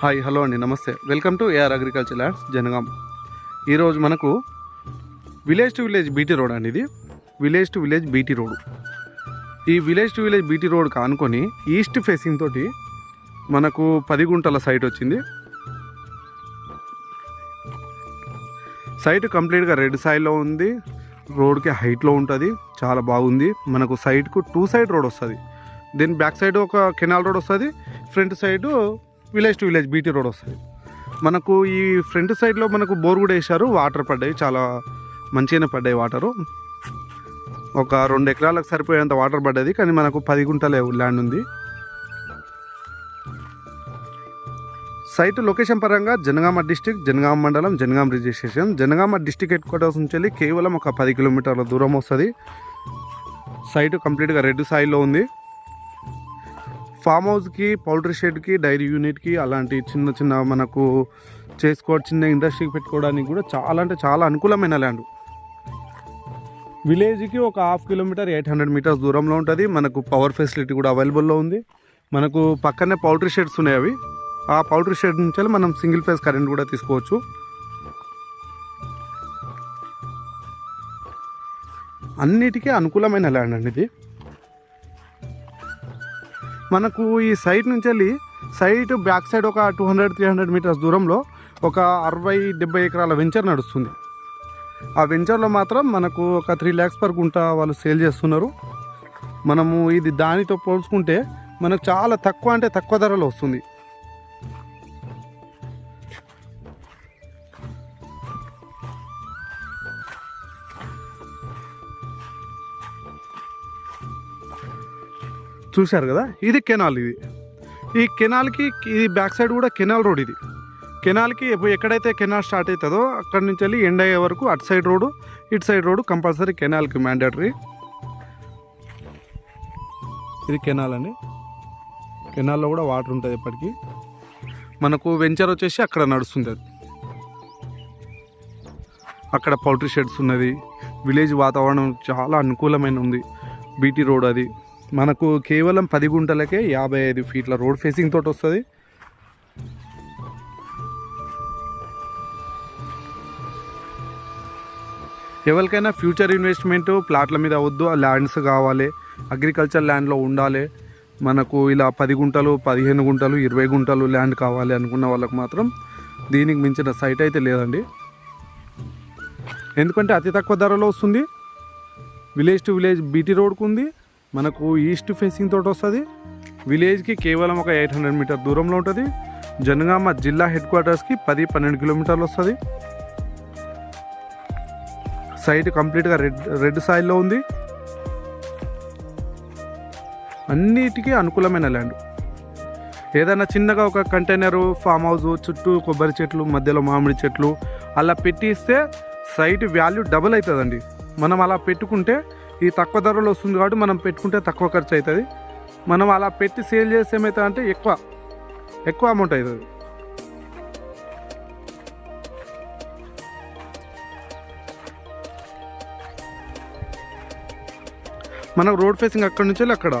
Hi hello అండి నమస్తే. Welcome to AR agriculture lands Jangaon. ఈరోజు మనకు village to village BT road అండి ఇది. Village to village BT road. ఈ village to village BT road కానుకొని east facing తోటి మనకు పది గుంటల సైట్ వచ్చింది. సైట్ కంప్లీట్గా రెడ్ సైడ్లో ఉంది. రోడ్కి హైట్లో ఉంటుంది. చాలా బాగుంది. మనకు సైడ్కు టూ సైడ్ రోడ్ వస్తుంది. దీని బ్యాక్ సైడ్ ఒక కెనాల్ రోడ్ వస్తుంది. Front side village to village B T వస్తుంది. మనకు ఈ ఫ్రంట్ సైడ్లో మనకు బోర్ కూడా వేశారు వాటర్ పడ్డాయి చాలా మంచిగానే పడ్డాయి వాటరు. ఒక రెండు ఎకరాలకు సరిపోయేంత వాటర్ పడ్డది కానీ మనకు పది గుంటలే ల్యాండ్ ఉంది. సైట్ లొకేషన్ పరంగా జనగామ డిస్టిక్ జనగామ మండలం Jangaon registration. Jangaon district headquarters నుంచి వెళ్ళి కేవలం ఒక పది కిలోమీటర్ల దూరం వస్తుంది. సైట్ కంప్లీట్గా రెడ్ సాయిల్లో ఉంది. ఫామ్ హౌస్కి పౌల్ట్రీ షెడ్కి డైరీ యూనిట్కి అలాంటి చిన్న చిన్న మనకు చేసుకో చిన్న ఇండస్ట్రీకి పెట్టుకోవడానికి కూడా చాలా అంటే చాలా అనుకూలమైన ల్యాండ్. విలేజ్కి ఒక half kilometre eight hundred metres దూరంలో ఉంటుంది. మనకు పవర్ ఫెసిలిటీ కూడా అవైలబుల్లో ఉంది. మనకు పక్కనే పౌల్ట్రీ షెడ్స్ ఉన్నాయి అవి. ఆ పౌల్ట్రీ షెడ్ నుంచి మనం సింగిల్ ఫేస్ కరెంట్ కూడా తీసుకోవచ్చు. అన్నిటికీ అనుకూలమైన ల్యాండ్ అండి ఇది. మనకు ఈ సైట్ నుంచి వెళ్ళి సైట్ బ్యాక్ సైడ్ ఒక two hundred three hundred metres దూరంలో ఒక అరవై డెబ్బై ఎకరాల వెంచర్ నడుస్తుంది. ఆ వెంచర్లో మాత్రం మనకు ఒక త్రీ ల్యాక్స్ పర్ గుంట వాళ్ళు సేల్ చేస్తున్నారు. మనము ఇది దానితో పోల్చుకుంటే మనకు చాలా తక్కువ అంటే తక్కువ ధరలో వస్తుంది. చూశారు కదా? ఇది కెనాల్ ఇది. ఈ కెనాల్కి ఇది బ్యాక్ సైడ్ కూడా కెనాల్ రోడ్ ఇది. కెనాల్కి ఎక్కడైతే కెనాల్ స్టార్ట్ అవుతుందో అక్కడి నుంచి వెళ్ళి ఎండ్ అయ్యే వరకు అటు సైడ్ రోడ్డు ఇటు సైడ్ రోడ్డు కంపల్సరీ కెనాల్కి మ్యాండేటరీ. ఇది కెనాల్ అండి. కెనాల్లో కూడా వాటర్ ఉంటుంది ఇప్పటికీ మనకు వెంచర్ వచ్చేసి అక్కడ నడుస్తుంది అది. అక్కడ పౌల్ట్రీ షెడ్స్ ఉన్నది. విలేజ్ వాతావరణం చాలా అనుకూలమైన ఉంది బీటీ రోడ్ అది. మనకు కేవలం పది గుంటలకే యాభై ఐదు ఫీట్ల రోడ్ ఫేసింగ్ తోటి వస్తుంది. ఎవరికైనా ఫ్యూచర్ ఇన్వెస్ట్మెంట్ ప్లాట్ల మీద అవద్దు ల్యాండ్స్ కావాలి అగ్రికల్చర్ ల్యాండ్లో ఉండాలి. మనకు ఇలా పది గుంటలు పదిహేను గుంటలు ఇరవై గుంటలు ల్యాండ్ కావాలి అనుకున్న వాళ్ళకు మాత్రం దీనికి మించిన సైట్ అయితే లేదండి. ఎందుకంటే అతి తక్కువ ధరలో వస్తుంది. విలేజ్ టు విలేజ్ బీటీ రోడ్కు ఉంది. మనకు ఈస్ట్ ఫేసింగ్ తోటి వస్తుంది. విలేజ్కి కేవలం ఒక ఎయిట్ హండ్రెడ్ మీటర్ దూరంలో ఉంటుంది. జనగామ జిల్లా హెడ్ క్వార్టర్స్కి పది పన్నెండు కిలోమీటర్లు వస్తుంది. సైట్ కంప్లీట్గా రెడ్ రెడ్ సాయిల్లో ఉంది. అన్నిటికీ అనుకూలమైన ల్యాండ్. ఏదైనా చిన్నగా ఒక కంటైనరు ఫామ్ హౌస్ చుట్టూ కొబ్బరి చెట్లు మధ్యలో మామిడి చెట్లు అలా పెట్టిస్తే సైట్ వాల్యూ డబుల్ అవుతుందండి. మనం అలా పెట్టుకుంటే ఈ తక్కువ ధరలో వస్తుంది కాబట్టి మనం పెట్టుకుంటే తక్కువ ఖర్చు అవుతుంది. మనం అలా పెట్టి సేల్ చేస్తే ఏమవుతుంది అంటే ఎక్కువ ఎక్కువ అమౌంట్ అవుతుంది. మనకు రోడ్ ఫేసింగ్ అక్కడ నుంచి వెళ్ళి అక్కడ.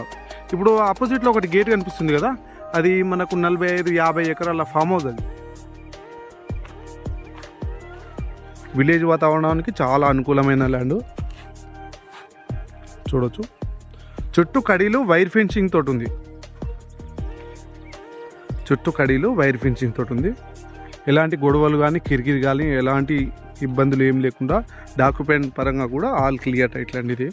ఇప్పుడు ఆపోజిట్లో ఒకటి గేట్ కనిపిస్తుంది కదా అది మనకు నలభై ఐదు యాభై ఎకరాల ఫామ్ హౌస్ అది. విలేజ్ వాతావరణానికి చాలా అనుకూలమైన ల్యాండ్ చూడొచ్చు. చుట్టూ కడీలు వైర్ ఫెన్సింగ్ తోటి ఉంది చుట్టూ కడీలు వైర్ ఫెన్సింగ్ తోటి ఉంది ఎలాంటి గొడవలు కానీ కిరికిరి కానీ ఎలాంటి ఇబ్బందులు ఏం లేకుండా డాక్యుమెంట్ పరంగా కూడా ఆల్ క్లియర్ టైటిల్ అండి ఇది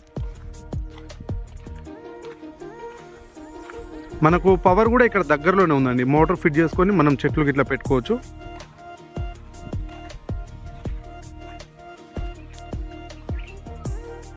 మనకు పవర్ కూడా ఇక్కడ దగ్గరలోనే ఉందండి. మోటార్ ఫిట్ చేసుకొని మనం చెట్లు గిట్లా పెట్టుకోవచ్చు.